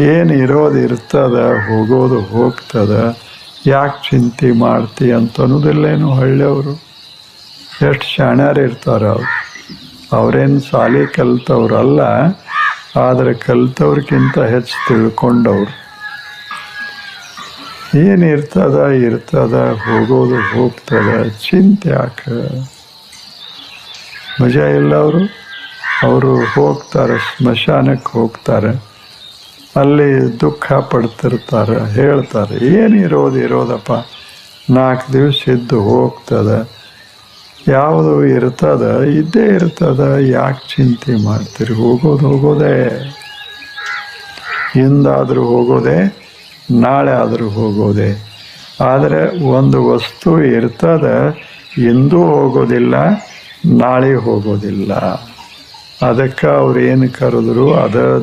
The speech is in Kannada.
ಏನು ಇರೋದು ಇರ್ತದ, ಹೋಗೋದು ಹೋಗ್ತದ, ಯಾಕೆ ಚಿಂತೆ ಮಾಡ್ತಿ ಅಂತ ಅನ್ನೋದಿಲ್ಲೇನು ಹಳ್ಳಿಯವರು. ಎಷ್ಟು ಶಾಣ್ಯಾರು ಇರ್ತಾರ ಅವ್ರು. ಅವ್ರೇನು ಸಾಲಿ ಕಲ್ತವ್ರಲ್ಲ ಆದರೆ ಕಲ್ತವ್ರಿಗಿಂತ ಹೆಚ್ಚು ತಿಳ್ಕೊಂಡವ್ರು. ಏನು ಇರ್ತದ ಇರ್ತದ, ಹೋಗೋದು ಹೋಗ್ತದ, ಚಿಂತೆ ಯಾಕೆ? ಮಜಾ ಇಲ್ಲ ಅವರು? ಅವರು ಹೋಗ್ತಾರೆ, ಸ್ಮಶಾನಕ್ಕೆ ಹೋಗ್ತಾರೆ. ಅಲ್ಲಿ ದುಃಖ ಪಡ್ತಿರ್ತಾರೆ, ಹೇಳ್ತಾರೆ, ಏನು ಇರೋದು, ಇರೋದಪ್ಪ? ನಾಲ್ಕು ದಿವಸ ಇದ್ದು ಹೋಗ್ತದೆ. ಯಾವುದು ಇರ್ತದ, ಇದ್ದೇ ಇರ್ತದ. ಯಾಕೆ ಚಿಂತೆ ಮಾಡ್ತೀರಿ? ಹೋಗೋದು, ಹೋಗೋದೇ. ಹಿಂದಾದರೂ ಹೋಗೋದೇ, ನಾಳೆ ಆದರೂ ಹೋಗೋದೆ. ಆದರೆ ಒಂದು ವಸ್ತು ಇರ್ತದ ಎಂದೂ ಹೋಗೋದಿಲ್ಲ, ನಾಳೆ ಹೋಗೋದಿಲ್ಲ. ಅದಕ್ಕೆ ಅವ್ರು ಏನು ಕರೆದ್ರು ಅದ